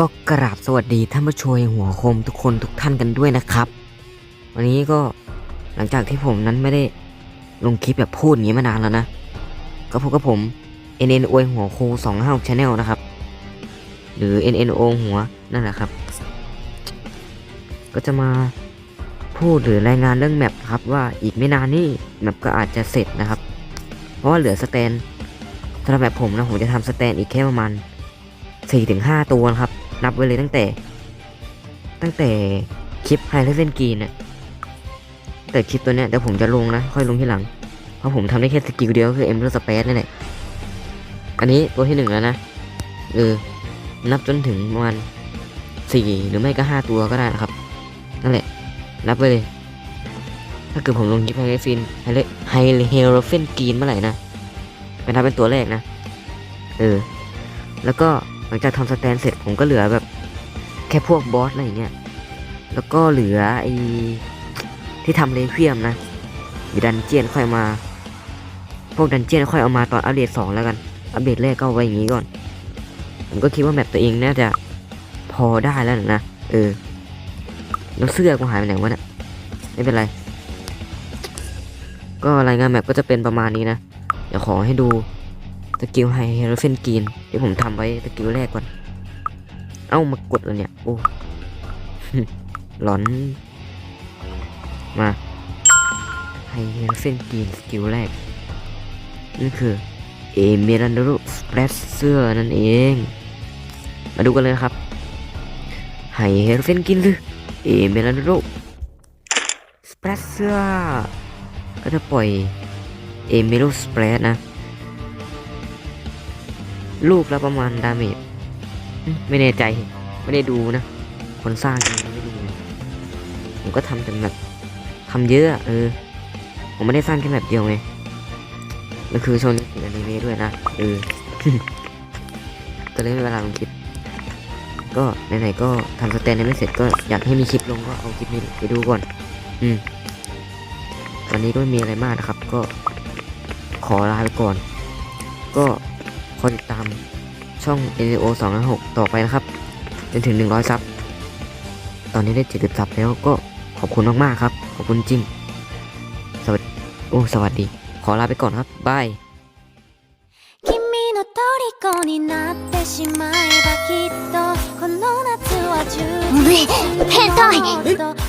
ก็กราบสวัสดีท่านผู้ชมหัวคมทุกคนทุกท่านกันด้วยนะครับ วันนี้ก็หลังจากที่ผมนั้นไม่ได้ลงคลิปแบบพูดอย่างนี้มานานแล้วนะ ก็พบกับผม NN อวยหัวโค2 5 6 Channel นะครับ หรือ NN โอหัวนั่นแหละครับ ก็จะมาพูดหรือรายงานเรื่องแมปครับว่าอีกไม่นานนี่แมปก็อาจจะเสร็จนะครับ เพราะว่าเหลือสแตนสำหรับแมปผมนะผมจะทำสแตนอีกแค่ประมาณสี่ถึงห้าตัวนะครับ นับไว้เลยตั้งแต่ ตั้งแต่คลิปไฮเลเวนกีนเนี่ยแต่คลิปตัวเนี้ยเดี๋ยวผมจะลงนะ ค่อยลงที่หลัง เพราะผมทำได้แค่สกิลเดียวคือเอ็มเบอร์สเปซนี่นแหละอันนี้ตัวที่หนึ่งแล้วนะเออนับจนถึงประมาณสี่หรือไม่ก็ห้าตัวก็ได้นะครับนั่นแหละ นับไปเลย ถ้าเกิดผมลงคลิปไฮเลฟินไฮเลไฮเฮโรเฟนกีนเมื่อไหร่นะเป็นนับเป็นตัวแรกนะ เออ แล้วก็ หลังจากทำสแตนเสร็จผมก็เหลือแบบแค่พวกบอสอะไรอย่างเงี้ย แล้วก็เหลือไอ้ที่ทำเลเวียมนะหรือดันเจียนค่อยมา พวกดันเจียนค่อยเอามาตอนอัปเดตสองแล้วกัน อัปเดตแรกก็ไว้อย่างงี้ก่อน ผมก็คิดว่าแมปตัวเองน่าจะพอได้แล้วนะ เออ แล้วเสื้อกูหายไปไหนวะเนี่ย ไม่เป็นไร ก็รายงานแมปก็จะเป็นประมาณนี้นะ เดี๋ยวขอให้ดู สกิลไฮเฮโรเฟนกีนที่ผมทำไว้สกิลแรกก่อน เอ้ามากดแล้วเนี่ย โอ้หลอน มาไฮเฮโรเฟนกีนสกิลแรกนั่นคือเอเมรันดรุสเปรสเซอร์นั่นเอง มาดูกันเลยครับไฮเฮโรเฟนกินหรือเอเมรันดรุสเปรสเซอร์ก็จะปล่อยเอเมโรสเปรสนะ ลูกละประมาณดาเมจไม่แน่ใจ ไม่ได้ดูนะ คนสร้างเองไม่ดูผมก็ทำจนแบบทำเยอะเออ ผมไม่ได้สร้างแค่แบบเดียวไงมันคือช่วงนี้ติดอนิเมะด้วยนะเออก็เลยไม่เวลาลงคลิป ก็ไหนๆก็ทำสแตนยังไม่เสร็จก็อยากให้มีคลิปลงก็เอาคลิปนี้ไปดูก่อน อืมวันนี้ก็ไม่มีอะไรมากนะครับ ก็ขอลาไปก่อน ก็ คอยติดตามช่อง NO 2 5 6ต่อไปนะครับ จนถึง 100 ซับ ตอนนี้ได้ 70 ซับแล้วก็ขอบคุณมาก ๆ ครับ ขอบคุณจริง สวัสดี โอ้ สวัสดี ขอลาไปก่อนครับ บาย 君の虜になってしまえばきっとこの夏は充実するもっと